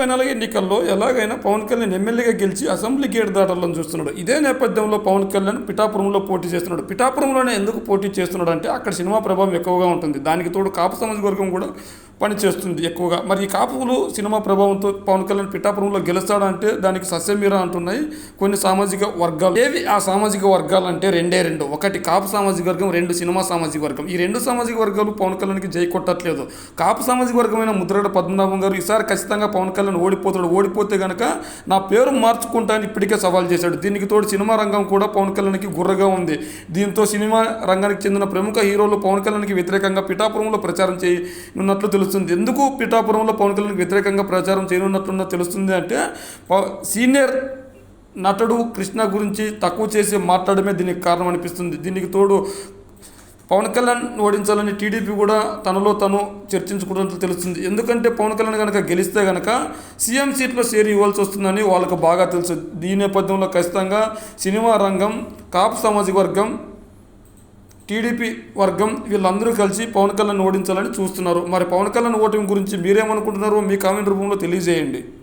ఇరవై నాలుగు ఎన్నికల్లో ఎలాగైనా పవన్ కళ్యాణ్ ఎమ్మెల్యేగా గెలిచి అసెంబ్లీ గేట్ దాటాలని చూస్తున్నాడు. ఇదే నేపథ్యంలో పవన్ కళ్యాణ్ పిఠాపురంలో పోటీ చేస్తున్నాడు. పిఠాపురంలోనే ఎందుకు పోటీ చేస్తున్నాడు అంటే అక్కడ సినిమా ప్రభావం ఎక్కువగా ఉంటుంది. దానికి తోడు కాపు సమాజ వర్గం కూడా పనిచేస్తుంది ఎక్కువగా. మరి ఈ కాపులు సినిమా ప్రభావంతో పవన్ కళ్యాణ్ పిఠాపురంలో గెలుస్తాడంటే దానికి సస్యమీర అంటున్నాయి కొన్ని సామాజిక వర్గాలు. ఏవి ఆ సామాజిక వర్గాలు అంటే రెండే రెండు. ఒకటి కాపు సామాజిక వర్గం రెండు సినిమా సామాజిక వర్గం. ఈ రెండు సామాజిక వర్గాలు పవన్ కళ్యాణ్కి జై కొట్టట్లేదు. కాపు సామాజిక వర్గమైన ముద్రగడ పద్మనాభం గారు ఈసారి ఖచ్చితంగా పవన్ కళ్యాణ్ ఓడిపోతాడు. ఓడిపోతే గనక నా పేరు మార్చుకుంటా అని ఇప్పటికే సవాల్ చేశాడు. దీనికి తోడు సినిమా రంగం కూడా పవన్ కళ్యాణ్కి గుర్రగా ఉంది. దీంతో సినిమా రంగానికి చెందిన ప్రముఖ హీరోలు పవన్ కళ్యాణ్కి వ్యతిరేకంగా పిఠాపురంలో ప్రచారం చేయనున్నట్లు తెలుస్తుంది. ఎందుకు పిఠాపురంలో పవన్ కళ్యాణ్కి వ్యతిరేకంగా ప్రచారం చేయనున్నట్లున్న తెలుస్తుంది అంటే సీనియర్ నటుడు కృష్ణ గురించి తక్కువ చేసి మాట్లాడమే దీనికి కారణం అనిపిస్తుంది. దీనికి తోడు పవన్ కళ్యాణ్ ఓడించాలని టీడీపీ కూడా తనలో తను చర్చించుకున్నట్లు తెలుస్తుంది. ఎందుకంటే పవన్ కళ్యాణ్ కనుక గెలిస్తే కనుక సీఎం సీట్లో షేర్ ఇవ్వాల్సి వస్తుందని వాళ్ళకు బాగా తెలుసు. దీని నేపథ్యంలో ఖచ్చితంగా సినిమా రంగం కాపు సామాజిక వర్గం టీడీపీ వర్గం వీళ్ళందరూ కలిసి పవన్ కళ్యాణ్ ఓడించాలని చూస్తున్నారు. మరి పవన్ కళ్యాణ్ ఓటమి గురించి మీరేమనుకుంటున్నారో మీ కామెంట్ రూపంలో తెలియజేయండి.